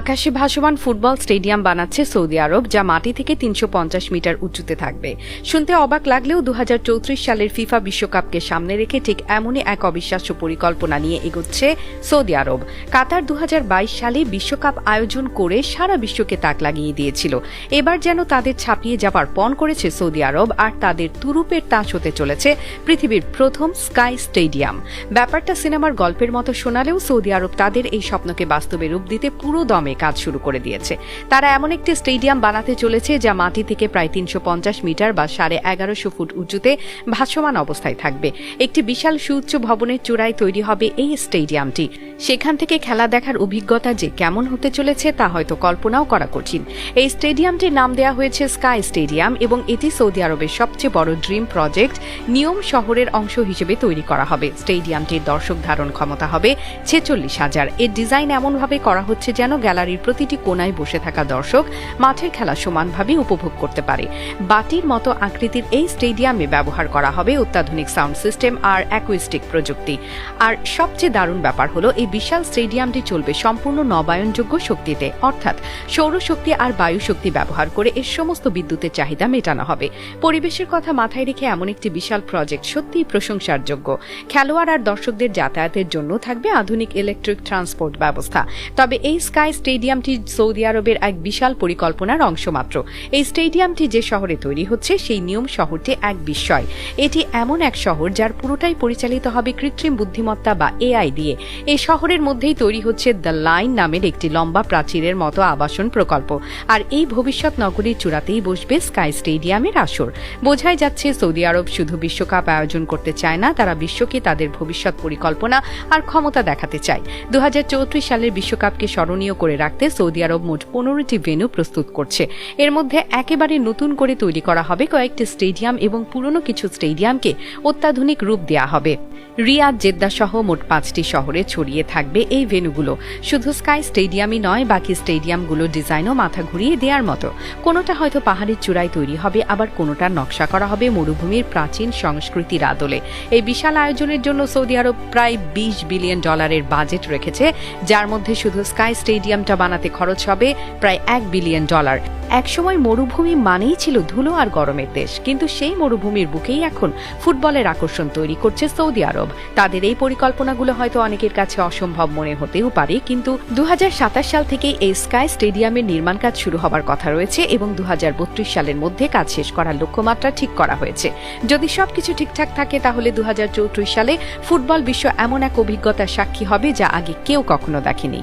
আকাশে ভাসমান football stadium বানাচ্ছে সৌদি আরব, যা মাটি থেকে তিনশো পঞ্চাশ মিটার উঁচুতে থাকবে। শুনতে অবাক লাগলেও দু হাজার চৌত্রিশ সালের ফিফা বিশ্বকাপকে সামনে রেখে ঠিক এমনই এক অবিশ্বাস্য পরিকল্পনা নিয়ে এগোচ্ছে সৌদি আরব। কাতার দু হাজার বাইশ সালে বিশ্বকাপ আয়োজন করে সারা বিশ্বকে তাক লাগিয়ে দিয়েছিল। এবার যেন তাদের ছাপিয়ে যাবার পণ করেছে সৌদি আরব আর তাদের তুরুপের তাস হতে চলেছে পৃথিবীর প্রথম স্কাই স্টেডিয়াম। ব্যাপারটা সিনেমার গল্পের মতো শোনালেও সৌদি আরব তাদের এই স্বপ্নকে বাস্তবে রূপ দিতে পুরো দমে কাজ শুরু করে দিয়েছে। তারা এমন একটি স্টেডিয়াম বানাতে চলেছে যা মাটি থেকে প্রায় তিনশো পঞ্চাশ মিটার বা সাড়ে এগারোশো ফুট উঁচুতে ভাসমান অবস্থায় থাকবে। একটি বিশাল সুউচ্চ ভবনের চূড়ায় তৈরি হবে এই স্টেডিয়ামটি। সেখান থেকে খেলা দেখার অভিজ্ঞতা যে কেমন হতে চলেছে তা হয়তো কল্পনাও করা কঠিন। এই স্টেডিয়ামটির নাম দেওয়া হয়েছে স্কাই স্টেডিয়াম এবং এটি সৌদি আরবের সবচেয়ে বড় ড্রিম প্রজেক্ট নিয়ম শহরের অংশ হিসেবে তৈরি করা হবে। স্টেডিয়ামটির দর্শক ধারণ ক্ষমতা হবে ছেচল্লিশ হাজার। এর ডিজাইন এমনভাবে করা হচ্ছে যেন গ্যালারির প্রতিটি কোনায় বসে থাকা দর্শক মাঠের খেলা সমানভাবে উপভোগ করতে পারে। বাটির মতো আকৃতির এই স্টেডিয়ামে ব্যবহার করা হবে অত্যাধুনিক সাউন্ড সিস্টেম আর অ্যাকুইস্টিক প্রযুক্তি। আর সবচেয়ে দারুণ ব্যাপার হলো, এই বিশাল স্টেডিয়ামটি চলবে সম্পূর্ণ নবায়নযোগ্য শক্তিতে। অর্থাৎ সৌরশক্তি আর বায়ু শক্তি ব্যবহার করে এর সমস্ত বিদ্যুতের চাহিদা মেটানো হবে। পরিবেশের কথা মাথায় রেখে এমন একটি বিশাল প্রজেক্ট সত্যিই প্রশংসার যোগ্য খেলোয়াড় আর দর্শকদের যাতায়াতের জন্য থাকবে আধুনিক ইলেকট্রিক ট্রান্সপোর্ট ব্যবস্থা। তবে এই স্কাই স্টেডিয়ামটি সৌদি আরবের এক বিশাল পরিকল্পনার অংশ মাত্র এই স্টেডিয়ামটি যে শহরে তৈরি হচ্ছে, সেই নিয়ম শহরটি এক বিস্ময়। এটি এমন এক শহর যার পুরোটাই পরিচালিত হবে কৃত্রিম বুদ্ধিমত্তা বা এআই দিয়ে। এই শহরের মধ্যেই তৈরি হচ্ছে দ্য লাইন নামের একটি লম্বা প্রাচীরের মতো আবাসন প্রকল্প। আর এই ভবিষ্যৎ নগরীর চূড়াতেই বসবে স্কাই স্টেডিয়ামের আসর। বোঝাই যাচ্ছে, সৌদি আরব শুধু বিশ্বকাপ আয়োজন করতে চায় না, তারা বিশ্বকে তাদের ভবিষ্যৎ পরিকল্পনা আর ক্ষমতা দেখাতে চায়। দু হাজার চৌত্রিশ সালের বিশ্বকাপকে স্মরণীয় রাখতে সৌদি আরব মোট পনেরোটি ভেন্যু প্রস্তুত করছে। এর মধ্যে একেবারে নতুন করে তৈরি করা হবে কয়েকটি স্টেডিয়াম এবং পুরনো কিছু স্টেডিয়ামকে অত্যাধুনিক রূপ দেওয়া হবে। রিয়াদ জেদ্দা সহ মোট পাঁচটি শহরে ছড়িয়ে থাকবে এই ভেন্যুগুলো। শুধু স্কাই স্টেডিয়ামই নয়, বাকি স্টেডিয়ামগুলো ডিজাইনও মাথা ঘুরিয়ে দেওয়ার মতো। কোনোটা হয়তো পাহাড়ের চূড়ায় তৈরি হবে, আবার কোনোটা নকশা করা হবে মরুভূমির প্রাচীন সংস্কৃতির আদলে। এই বিশাল আয়োজনের জন্য সৌদি আরব প্রায় বিশ বিলিয়ন ডলারের বাজেট রেখেছে, যার মধ্যে শুধু স্কাই স্টেডিয়ামটা বানাতে খরচ হবে প্রায় এক বিলিয়ন ডলার। একসময় মরুভূমি মানেই ছিল ধুলো আর গরমের দেশ, কিন্তু সেই মরুভূমির বুকেই এখন ফুটবলের আকর্ষণ তৈরি করছে সৌদি আরব। তাদের এই পরিকল্পনাগুলো হয়তো অনেকের কাছে অসম্ভব মনে হতেও পারে, কিন্তু দু হাজার সাতাশ সাল থেকে এই স্কাই স্টেডিয়ামের নির্মাণ কাজ শুরু হবার কথা রয়েছে এবং দু হাজার বত্রিশ সালের মধ্যে কাজ শেষ করার লক্ষ্যমাত্রা ঠিক করা হয়েছে। যদি সবকিছু ঠিকঠাক থাকে, তাহলে দু হাজার চৌত্রিশ সালে ফুটবল বিশ্ব এমন এক অভিজ্ঞতার সাক্ষী হবে যা আগে কেউ কখনো দেখেনি।